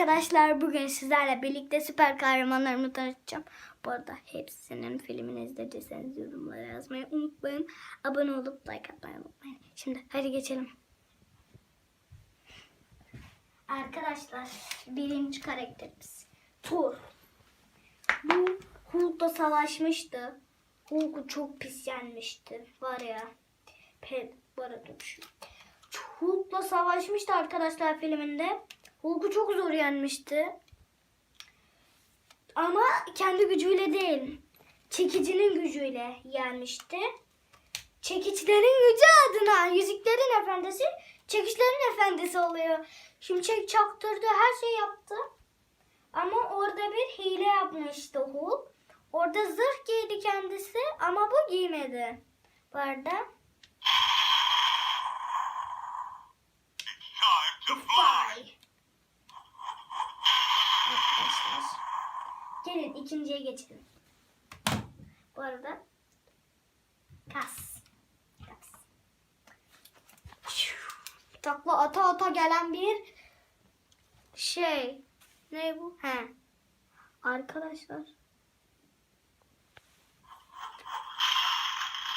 arkadaşlar bugün sizlerle birlikte süper kahramanlarımı tanıtacağım. Bu arada hepsinin filmini izlediyseniz yorumlara yazmayı unutmayın. Abone olup like atmayı unutmayın. Şimdi hadi geçelim. Arkadaşlar birinci karakterimiz Thor. Bu Hulk'la savaşmıştı. Hulk'u çok pis yenmişti. Var ya. Pe bu arada şu. Hulk'la savaşmıştı arkadaşlar filminde. Hulk'u çok zor yenmişti. Ama kendi gücüyle değil. Çekicinin gücüyle yenmişti. Çekiçlerin gücü adına Yüzüklerin Efendisi Çekiçlerin Efendisi oluyor. Şimşek çaktırdı her şey yaptı. Ama orada bir hile yapmıştı Hulk. Orada zırh giydi kendisi ama bu giymedi. Bu arada Bye. Arkadaşlar. Gelin ikinciye geçelim. Bu arada kas. Kas. Takla ata ata gelen bir şey. Ne bu? He. Arkadaşlar.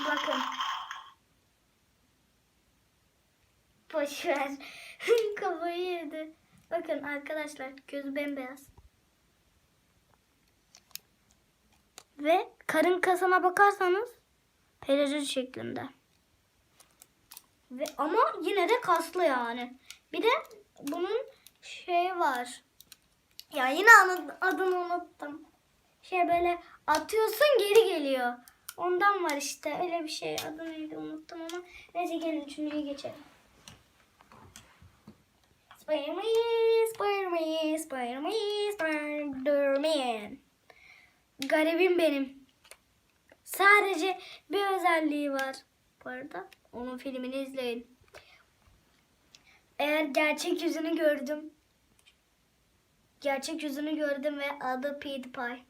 Bakın. Boşver. Kafayı yedi. Bakın arkadaşlar gözü bembeyaz. Ve karın kasına bakarsanız pelajı şeklinde. Ve ama yine de kaslı yani. Bir de bunun şey var. Ya yine adını unuttum. Şey böyle atıyorsun geri geliyor. Ondan var işte öyle bir şey. Adını neydi unuttum ama. Neyse gelin üçüncüye geçelim. Spider-Man, Spider-Man, Spider-Man, Spider-Man. Garibim benim. Sadece bir özelliği var. Bu arada onun filmini izleyin. Eğer gerçek yüzünü gördüm. Gerçek yüzünü gördüm ve adı PewDiePie.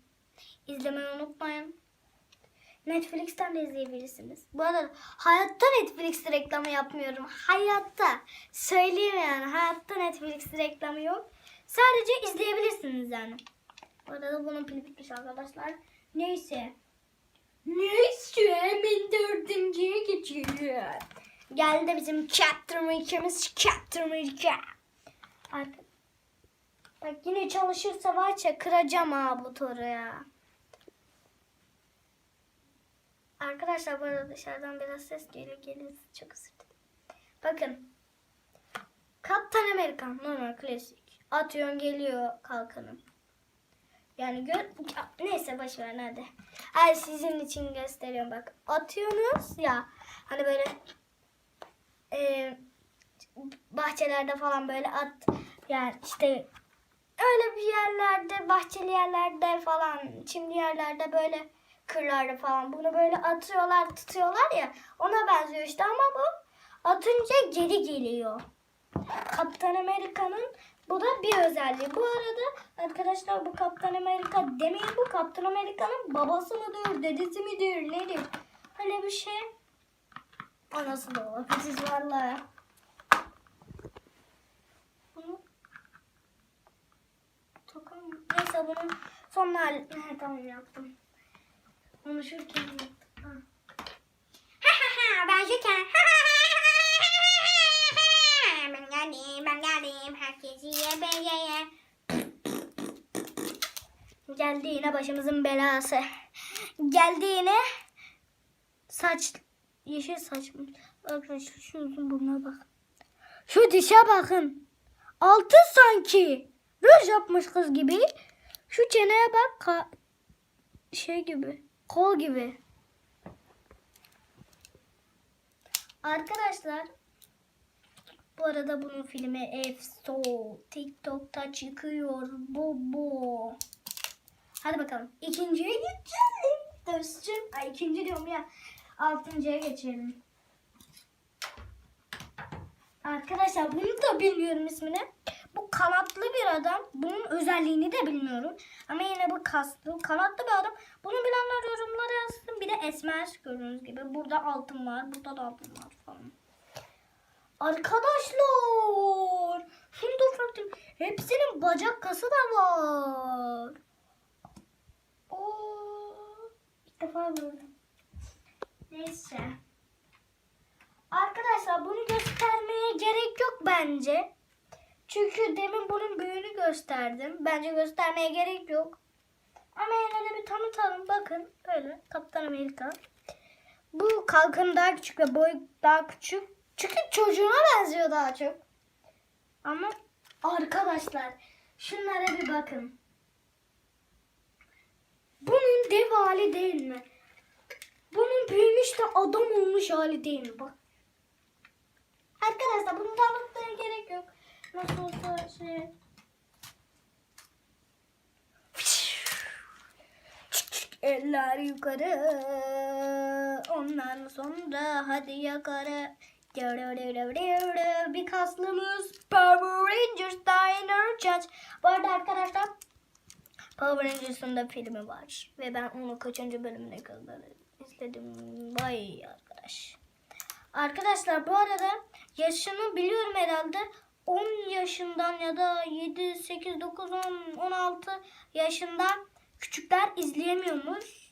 İzlemeyi unutmayın. Netflix'ten de izleyebilirsiniz. Bu arada hayatta Netflix reklamı yapmıyorum. Hayatta. Söyleyeyim yani. Hayatta Netflix reklamı yok. Sadece izleyebilirsiniz yani. Bu arada bunun pili bitmiş arkadaşlar. Neyse. Neyse hemen dördüncüye geçiyorum. Geldi bizim chapter maker'ımız chapter maker. Bak yine çalışırsa var ya kıracağım ha bu toru ya. Arkadaşlar bu arada dışarıdan biraz ses geliyor. Geliyor çok özür dilerim. Bakın. Kaptan Amerika normal klasik. Atıyorsun geliyor kalkanın. Yani gör neyse boş ver hadi. Her sizin için gösteriyorum bak. Atıyorsunuz ya hani böyle e, bahçelerde falan böyle at yani işte öyle bir yerlerde bahçeli yerlerde falan çimli yerlerde böyle kırlarda falan bunu böyle atıyorlar tutuyorlar ya ona benziyor işte ama bu atınca geri geliyor. Kaptan Amerika'nın bu da bir özelliği. Bu arada arkadaşlar bu Kaptan Amerika demeyin bu Kaptan Amerika'nın babası mıdır, dedesi midir, nedir? Öyle bir şey. Anası da olabilir vallahi. Bunu takalım. Neyse bunun son hali. He, tamam yaptım. Konuşurken yaptım. Geldim. Herkesi ye, be, ye, ye. Geldi yine başımızın belası. Geldi yine saç, yeşil saç? Arkadaşlar şu uzun burnuna bak. Şu dişe bakın. Altın sanki. Röj yapmış kız gibi. Şu çeneye bak. Ka- şey gibi. Kol gibi. Arkadaşlar bu arada bunun filmi Efso TikTok'ta çıkıyor. Bobo. Hadi bakalım. İkinciye geçelim. Dostum. Ay ikinci diyorum ya. Altıncıya geçelim. Arkadaşlar bunu da bilmiyorum ismini. Bu kanatlı bir adam. Bunun özelliğini de bilmiyorum. Ama yine bu kaslı, kanatlı bir adam. Bunu bilenler yorumlara yazsın. Bir de esmer gördüğünüz gibi. Burada altın var. Burada da altın var falan. Arkadaşlar. Şunu da farklı. Hepsinin bacak kası da var. Oo, ilk defa gördüm. Neyse. Arkadaşlar bunu göstermeye gerek yok bence. Çünkü demin bunun büyüğünü gösterdim. Bence göstermeye gerek yok. Ama yine de bir tanıtalım. Bakın böyle Kaptan Amerika. Bu kalkanı daha küçük ve boy daha küçük. Çünkü çocuğuna benziyor daha çok. Ama arkadaşlar şunlara bir bakın. Bunun dev hali değil mi? Bunun büyümüş de adam olmuş hali değil mi? Bak. Arkadaşlar bunu tanıtmaya gerek yok. Nasıl olsa şey... Eller yukarı. Ondan sonra hadi yukarı. Bir kaslımız Power Rangers Diner Judge. Bu arada arkadaşlar Power Rangers'ın da filmi var. Ve ben onu kaçıncı bölümüne kadar izledim. Vay arkadaş. Arkadaşlar bu arada yaşını biliyorum herhalde. 10 yaşından ya da 7, 8, 9, 10, 16 yaşından küçükler izleyemiyormuş.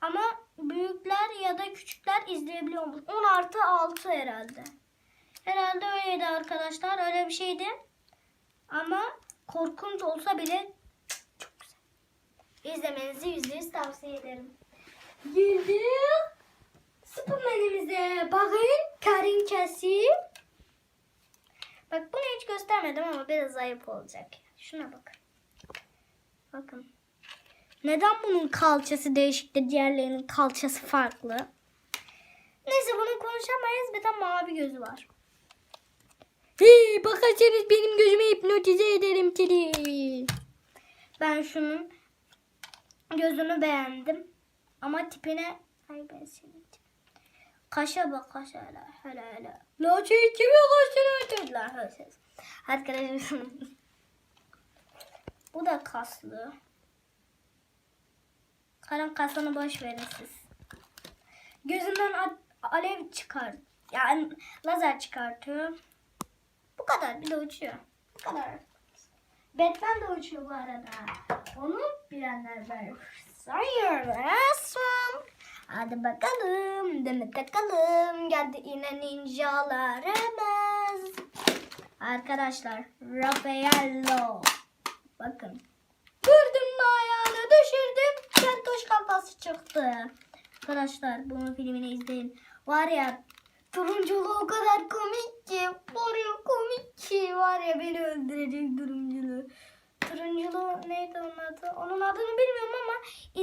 Ama büyükler ya da küçükler izleyebiliyormuş. 10 artı 6 herhalde. Herhalde öyleydi arkadaşlar. Öyle bir şeydi. Ama korkunç olsa bile çok güzel. İzlemenizi yüzde yüz tavsiye ederim. Geldik. Superman'imize bakın. Karin Kesim. Bak bunu hiç göstermedim ama biraz ayıp olacak. Şuna bakın. Bakın. Neden bunun kalçası değişik de diğerlerinin kalçası farklı? Neyse bunu konuşamayız. Bir de mavi gözü var. Hey, bakarsanız benim gözümü hipnotize ederim seni. Ben şunun gözünü beğendim. Ama tipine... Ay ben senin Kaşa bak kaşa hele hele hele. La şey kimi kaşını ötürdüler. Arkadaşlar. Bu da kaslı. Karan kasını boş verin siz. Gözünden alev çıkar. Yani lazer çıkartıyor. Bu kadar. Bir de uçuyor. Bu kadar. Batman de uçuyor bu arada. Onu bilenler var. Sayıyorsun. Hadi bakalım. Demet takalım. Geldi yine ninjalarımız. Arkadaşlar. Raffaello. Bakın. Kafası çıktı. Arkadaşlar bunun filmini izleyin. Var ya turunculu o kadar komik ki. Var ya komik ki. Var ya beni öldürecek turunculu. Turunculu neydi onun adı? Onun adını bilmiyorum ama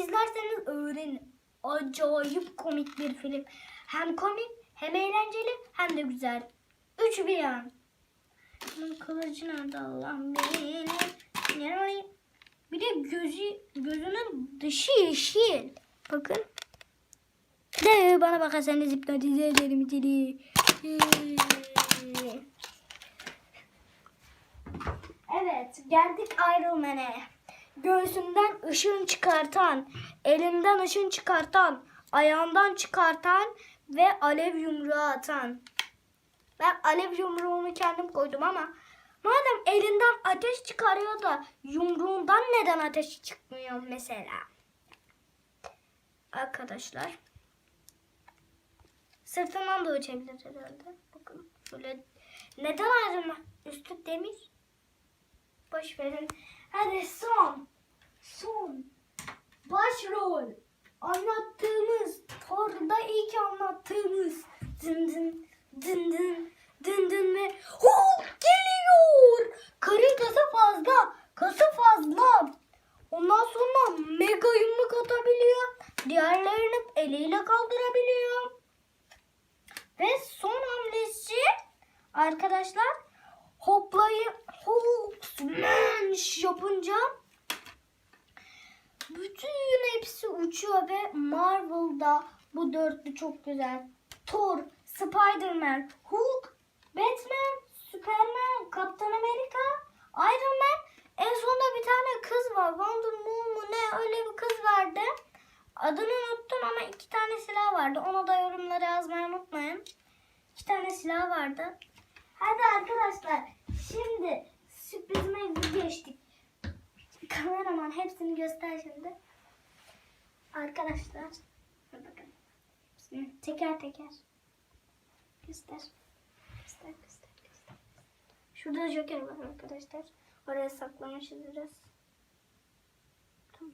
izlerseniz öğrenin. Acayip komik bir film. Hem komik hem eğlenceli hem de güzel. Üç bir yan. Bunun kılıcı nerede Allah'ım benim. Yani bir de gözü, gözünün dışı yeşil. Bakın. De bana bakarsanız hipnotize ederim seni. Evet geldik Iron. Göğsünden ışın çıkartan, elinden ışın çıkartan, ayağından çıkartan ve alev yumruğu atan. Ben alev yumruğunu kendim koydum ama madem elinden ateş çıkarıyor da yumruğundan neden ateş çıkmıyor mesela? Arkadaşlar. Sırtından da uçabilir herhalde. Bakın şöyle. Neden ayrılma? Üstü demir. Boş verin. Hadi son. Son. Başrol. Anlattığımız. Orada ilk anlattığımız. Dın dın dın dın dın dın ve Hulk geliyor. Karın kası fazla. Kası fazla. Ondan sonra mega yumruk atabiliyor. Diğerlerini eliyle kaldırabiliyor. Ve son hamlesi arkadaşlar hoplayı Hulk smash yapınca bütün hepsi uçuyor ve Marvel'da bu dörtlü çok güzel. Thor, Spider-Man, Hulk, Batman, Superman, Kaptan Amerika, Iron Man. En sonunda bir tane kız var. Wonder Woman mu ne öyle bir kız vardı. Adını unuttum ama iki tane silah vardı. Onu da yorumlara yazmayı unutmayın. iki tane silah vardı. Hadi arkadaşlar şimdi sürprizime geçtik. Kameraman hepsini göster şimdi. Arkadaşlar bakın. Teker teker. Göster. Göster göster göster. Şurada joker var arkadaşlar. Oraya saklamışız biraz. Tamam.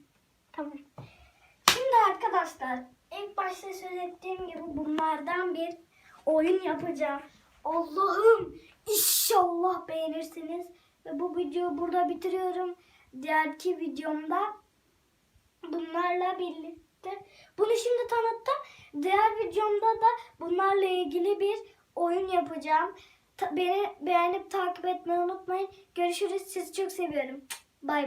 Tamam. Şimdi arkadaşlar ilk başta söylediğim gibi bunlardan bir oyun yapacağım. Allah'ım inşallah beğenirsiniz. Ve bu videoyu burada bitiriyorum. Diğerki videomda bunlarla birlikte. Bunu şimdi tanıttım. Diğer videomda da bunlarla ilgili bir oyun yapacağım. Ta- beni beğenip takip etmeyi unutmayın. Görüşürüz. Sizi çok seviyorum.